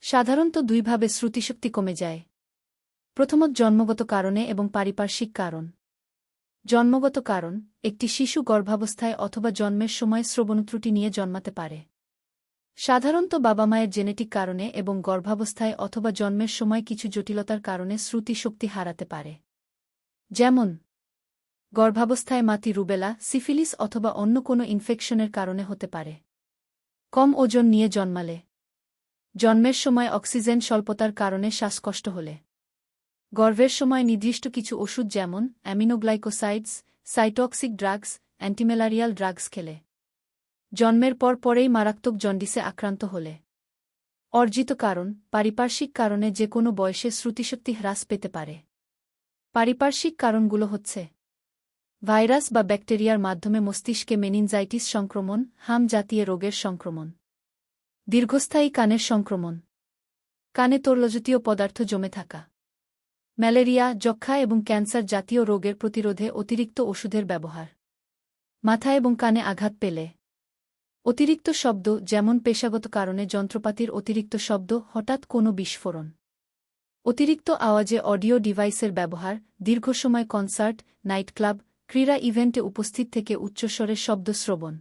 সাধারণত দুইভাবে শ্রুতিশক্তি কমে যায়। প্রথমত জন্মগত কারণে এবং পারিপার্শ্বিক কারণ। জন্মগত কারণ, একটি শিশু গর্ভাবস্থায় অথবা জন্মের সময় শ্রবণত্রুটি নিয়ে জন্মাতে পারে। সাধারণত বাবা মায়ের জেনেটিক কারণে এবং গর্ভাবস্থায় অথবা জন্মের সময় কিছু জটিলতার কারণে শ্রুতি শক্তি হারাতে পারে। যেমন, গর্ভাবস্থায় মাতি রুবেলা, সিফিলিস অথবা অন্য কোনো ইনফেকশনের কারণে হতে পারে। কম ওজন নিয়ে জন্মালে। জন্মের সময় অক্সিজেন স্বল্পতার কারণে শ্বাসকষ্ট হলে। গর্ভের সময় নির্দিষ্ট কিছু ওষুধ যেমন aminoglycosides, cytotoxic drugs, antimalarial drugs খেলে। জন্মের পর পরেই মারাত্মক জন্ডিসে আক্রান্ত হলে। অর্জিত কারণ, পারিপার্শ্বিক কারণে যে কোনো বয়সে শ্রুতিশক্তি হ্রাস পেতে পারে। পারিপার্শ্বিক কারণগুলো হচ্ছে ভাইরাস বা ব্যাকটেরিয়ার মাধ্যমে মস্তিষ্কে মেনিনজাইটিস সংক্রমণ, হাম জাতীয় রোগের সংক্রমণ। দীর্ঘস্থায়ী কানের সংক্রমণ। কানে তরলজাতীয় পদার্থ জমে থাকা। ম্যালেরিয়া যক্ষা এবং ক্যান্সার জাতীয় রোগের প্রতিরোধে অতিরিক্ত ওষুধের ব্যবহার। মাথা এবং কানে আঘাত পেলে। অতিরিক্ত শব্দ, যেমন পেশাগত কারণে যন্ত্রপাতির অতিরিক্ত শব্দ, হঠাৎ কোনো বিস্ফোরণ। অতিরিক্ত আওয়াজে অডিও ডিভাইসের ব্যবহার, দীর্ঘ সময় কনসার্ট নাইট ক্লাব ক্রীড়া ইভেন্টে উপস্থিত থেকে উচ্চস্বরের শব্দ শ্রবণ।